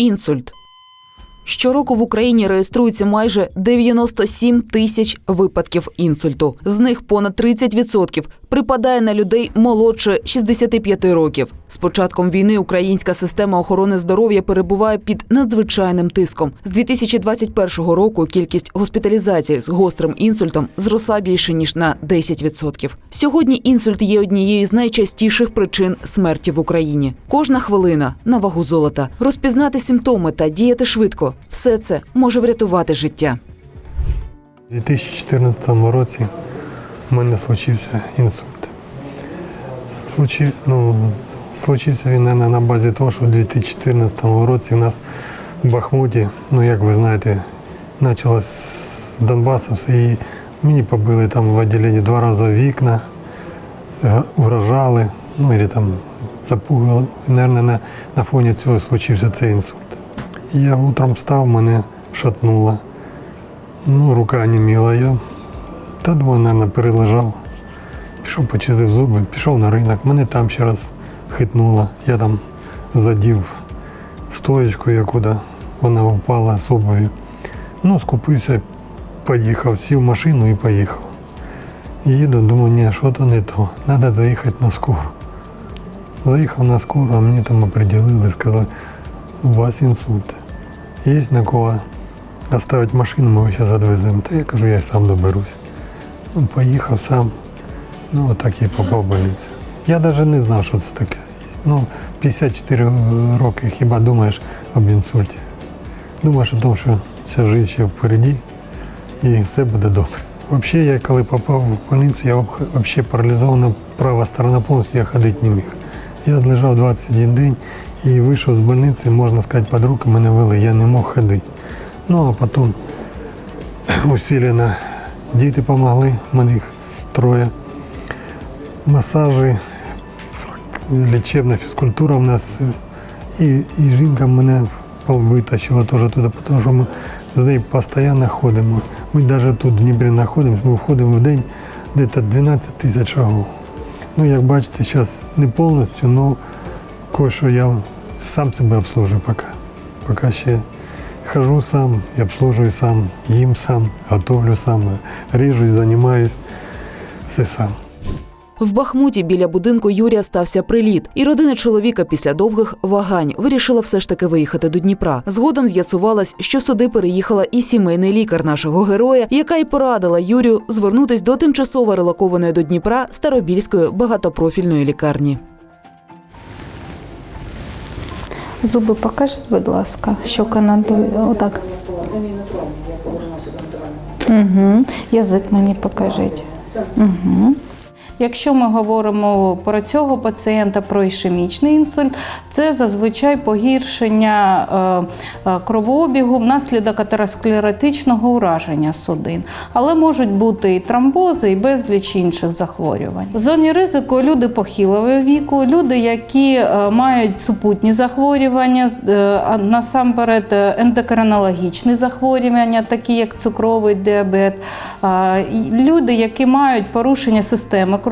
інсульт. Щороку в Україні реєструється майже 97 тисяч випадків інсульту. З них понад 30% припадає на людей молодше 65 років. З початком війни українська система охорони здоров'я перебуває під надзвичайним тиском. З 2021 року кількість госпіталізацій з гострим інсультом зросла більше ніж на 10%. Сьогодні інсульт є однією з найчастіших причин смерті в Україні. Кожна хвилина на вагу золота. Розпізнати симптоми та діяти швидко все це може врятувати життя. У 2014 році в мене случився інсульт. Случив, ну, случився він наверное, на базі того, що у 2014 році в нас в Бахмуті, ну як ви знаєте, почалось з Донбасу і мені побили там в відділенні два рази вікна, угрожали, ну і там запугали. Наверное, на, на фоні цього случився цей інсульт. Я утром встав, мене шатнуло. Ну, рука оніміла я. Та думаю, мабуть, перележав. Пішов, почистив зуби, пішов на ринок, мене там ще раз хитнуло. Я там задів стоєчку, якуди вона впала з обуві. Ну, скупився, поїхав, сів в машину і поїхав. Їду, думаю, ні, що то не то. Треба заїхати на скору. Заїхав на скору, а мені там оприділили, сказали, у вас інсульт. Є на кого оставить машину, ми його зараз відвеземо. Та я кажу, я сам доберусь. Ну, поїхав сам. Ну, отак і попав в больницю. Я навіть не знав, що це таке. Ну, 54 роки хіба думаєш об інсульті. Думаєш о тому, що ця життя ще впереді і все буде добре. Взагалі, я коли попав в больницю, я взагалі паралізована права сторона повністю, я ходити не міг. Я лежав 21 день і вийшов з больниці, можна сказати, під руки мене вели, я не мог ходити. Ну, а потім усилено діти допомогли, мене їх троє. Масажі, лічебна фізкультура в нас. І, і жінка мене витащила теж туди, тому що ми з нею постійно ходимо. Ми навіть тут в Дніпрі знаходимося, ми входимо в день десь 12 тисяч шагів. Ну, як бачите, зараз не повністю, але кое-що я сам себе обслужую поки. Поки ще хожу сам, і обслужую сам, їм сам, готовлю сам, ріжу, займаюсь, все сам. В Бахмуті біля будинку Юрія стався приліт, і родина чоловіка після довгих вагань вирішила все ж таки виїхати до Дніпра. Згодом з'ясувалось, що сюди переїхала і сімейний лікар нашого героя, яка й порадила Юрію звернутись до тимчасово релокованої до Дніпра Старобільської багатопрофільної лікарні. Зуби покажіть, будь ласка, щока Канаду. Отак. Угу. Язик мені покажіть. Угу. Якщо ми говоримо про цього пацієнта про ішемічний інсульт, це зазвичай погіршення е, е, кровообігу внаслідок атеросклеротичного ураження судин. Але можуть бути і тромбози, і безліч інших захворювань. В зоні ризику люди похилого віку, люди, які е, мають супутні захворювання, насамперед ендокринологічні захворювання, такі як цукровий діабет, люди, які мають порушення системи кровообігу,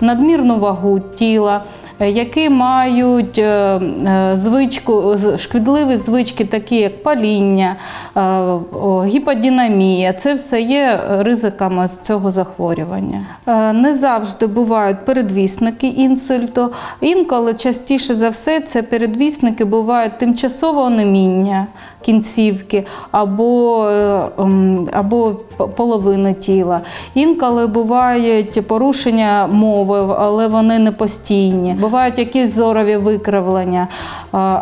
надмірну вагу тіла, е, які мають е, е, звичку, шкідливі звички, такі як паління, о, гіподинамія. Це все є ризиками цього захворювання. Не завжди бувають передвісники інсульту. Інколи частіше за все це передвісники бувають тимчасове онеміння кінцівки або, е, або половини тіла. Інколи бувають порушення мови, але вони не постійні. Бувають якісь зорові викривлення.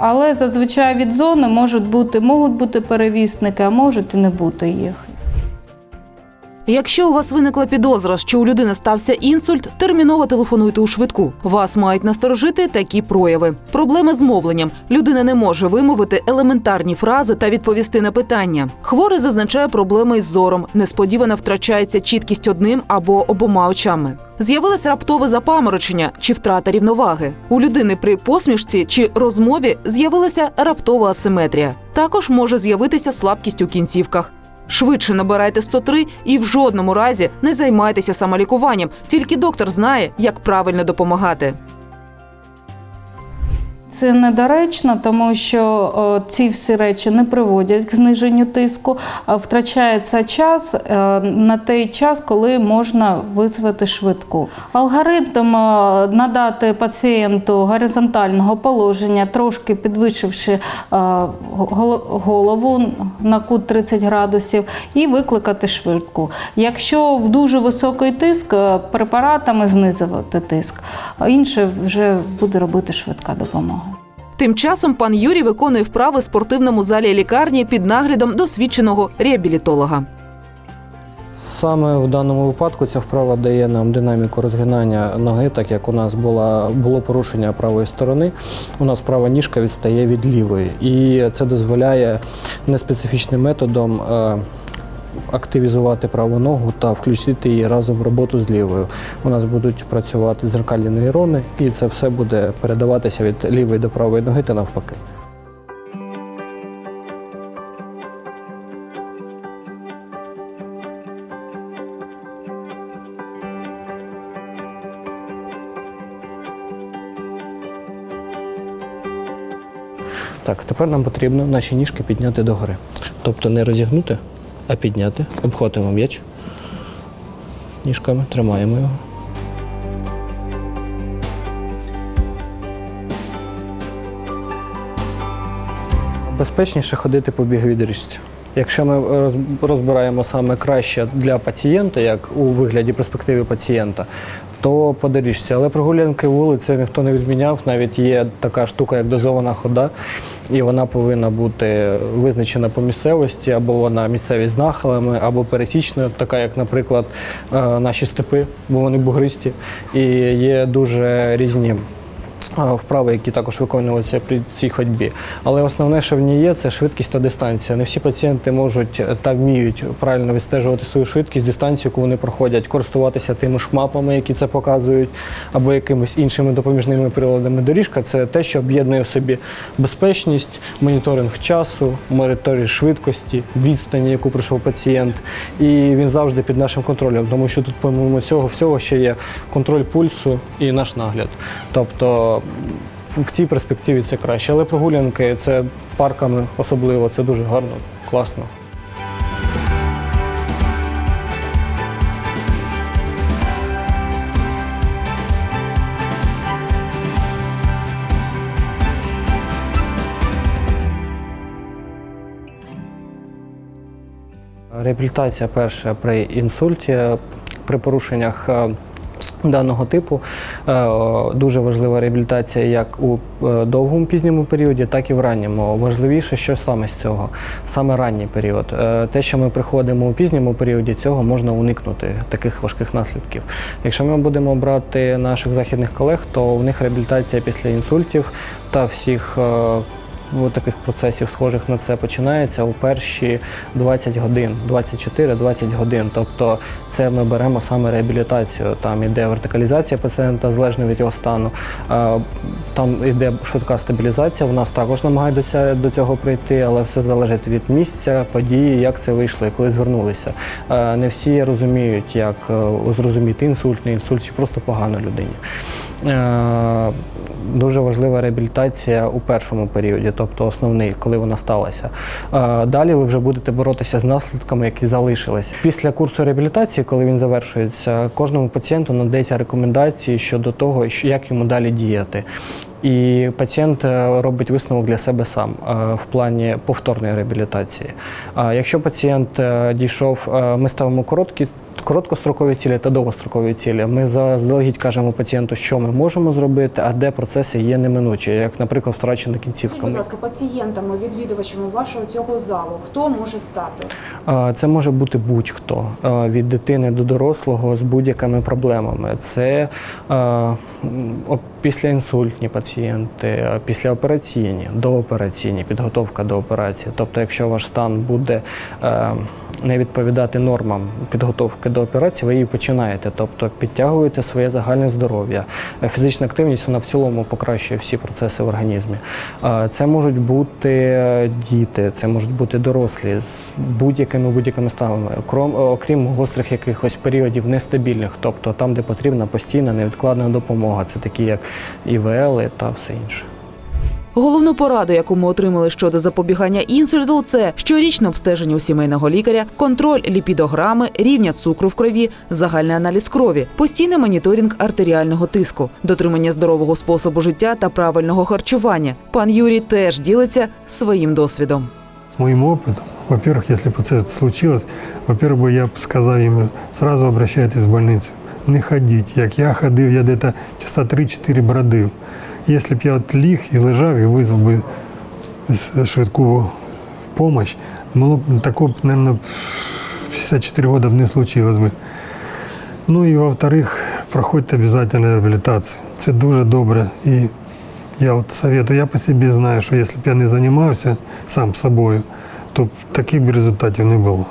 Але зазвичай від зони можуть бути, можуть бути перевісники, а можуть і не бути їх. Якщо у вас виникла підозра, що у людини стався інсульт, терміново телефонуйте у швидку. Вас мають насторожити такі прояви. Проблеми з мовленням. Людина не може вимовити елементарні фрази та відповісти на питання. Хворий зазначає проблеми із зором. Несподівано втрачається чіткість одним або обома очами. З'явилось раптове запаморочення чи втрата рівноваги. У людини при посмішці чи розмові з'явилася раптова асиметрія. Також може з'явитися слабкість у кінцівках. Швидше набирайте 103 і в жодному разі не займайтеся самолікуванням. Тільки доктор знає, як правильно допомагати. Це недоречно, тому що о, ці всі речі не приводять к зниженню тиску, втрачається час е, на той час, коли можна визвати швидку. Алгоритм е, надати пацієнту горизонтального положення, трошки підвищивши е, гол- голову на кут 30 градусів, і викликати швидку. Якщо в дуже високий тиск, препаратами знизувати тиск, інше вже буде робити швидка допомога. Тим часом пан Юрій виконує вправи в спортивному залі лікарні під наглядом досвідченого реабілітолога. Саме в даному випадку ця вправа дає нам динаміку розгинання ноги, так як у нас була, було порушення правої сторони. У нас права ніжка відстає від лівої. І це дозволяє неспецифічним методом е, активізувати праву ногу та включити її разом в роботу з лівою. У нас будуть працювати зеркальні нейрони, і це все буде передаватися від лівої до правої ноги та навпаки. Так, тепер нам потрібно наші ніжки підняти догори. Тобто не розігнути, а підняти. Обходимо м'яч ніжками, тримаємо його. Безпечніше ходити по біговій. Якщо ми розбираємо саме краще для пацієнта, як у вигляді перспективи пацієнта, то по доріжці. Але прогулянки вулиці ніхто не відміняв. Навіть є така штука, як дозована хода, і вона повинна бути визначена по місцевості, або вона місцевість з нахилами, або пересічна, така як, наприклад, е, наші степи, бо вони бугристі. І є дуже різні вправи, які також виконуються при цій ходьбі. Але основне, що в ній є, це швидкість та дистанція. Не всі пацієнти можуть та вміють правильно відстежувати свою швидкість, дистанцію, яку вони проходять, користуватися тими ж мапами, які це показують, або якимись іншими допоміжними приладами. Доріжка це те, що об'єднує в собі безпечність, моніторинг часу, моніторинг швидкості, відстані, яку пройшов пацієнт. І він завжди під нашим контролем, тому що тут, помимо цього всього, ще є контроль пульсу і наш нагляд. Тобто в цій перспективі це краще. Але прогулянки це парками особливо, це дуже гарно, класно. Реабілітація перша при інсульті, при порушеннях е, даного типу. Е, Дуже важлива реабілітація як у е, довгому пізньому періоді, так і в ранньому. Важливіше, що саме з цього, саме ранній період. Е, Те, що ми приходимо у пізньому періоді, цього можна уникнути таких важких наслідків. Якщо ми будемо брати наших західних колег, то у них реабілітація після інсультів та всіх. Таких процесів, схожих на це, починається у перші 20 годин, 24-20 годин. Тобто це ми беремо саме реабілітацію. Там іде вертикалізація пацієнта залежно від його стану. Е, Там іде швидка стабілізація. У нас також намагають до цього прийти, але все залежить від місця, події, як це вийшло і коли звернулися. Е, Не всі розуміють, як е, зрозуміти інсульт, не інсульт чи просто погано людині. Е, Дуже важлива реабілітація у першому періоді, тобто основний, коли вона сталася. Е, Далі ви вже будете боротися з наслідками, які залишились. Після курсу реабілітації, коли він завершується, кожному пацієнту надається рекомендації щодо того, як йому далі діяти. І пацієнт е, робить висновок для себе сам в плані повторної реабілітації. Якщо пацієнт дійшов, ми ставимо короткі. Короткострокові цілі та довгострокові цілі. Ми заздалегідь кажемо пацієнту, що ми можемо зробити, а де процеси є неминучі, як, наприклад, втрачена кінцівка. Будь ласка, пацієнтами, відвідувачами вашого цього залу, хто може стати? Це може бути будь-хто від дитини до дорослого з будь-якими проблемами. Це післяінсультні пацієнти, післяопераційні, доопераційні, підготовка до операції. Тобто, якщо ваш стан буде не відповідати нормам підготовки до операції, ви її починаєте. Тобто підтягуєте своє загальне здоров'я. Фізична активність вона в цілому покращує всі процеси в організмі. Це можуть бути діти, це можуть бути дорослі з будь-якими будь-якими станами, окрім гострих якихось періодів нестабільних, тобто там, де потрібна постійна невідкладна допомога. Це такі як ІВЛ та все інше. Головну пораду, яку ми отримали щодо запобігання інсульту, це щорічне обстеження у сімейного лікаря, контроль ліпідограми, рівня цукру в крові, загальний аналіз крові, постійний моніторинг артеріального тиску, дотримання здорового способу життя та правильного харчування. Пан Юрій теж ділиться своїм досвідом. С моим опытом, во-первых, если бы это случилось, во-первых, бы я б сказав їм, сразу обращайтесь в больницю. Не ходіть. Як я ходив, я десь часа 3-4 бродив. Якщо б я от ліг і лежав і визвав би швидку допомогу, могло б такого, мабуть, 54 года б не случилось би. Ну і во-вторых, проходьте обов'язково реабілітацію. Це дуже добре. І я от советую, я по собі знаю, що якщо б я не займався сам собою, то таких б результатів не було.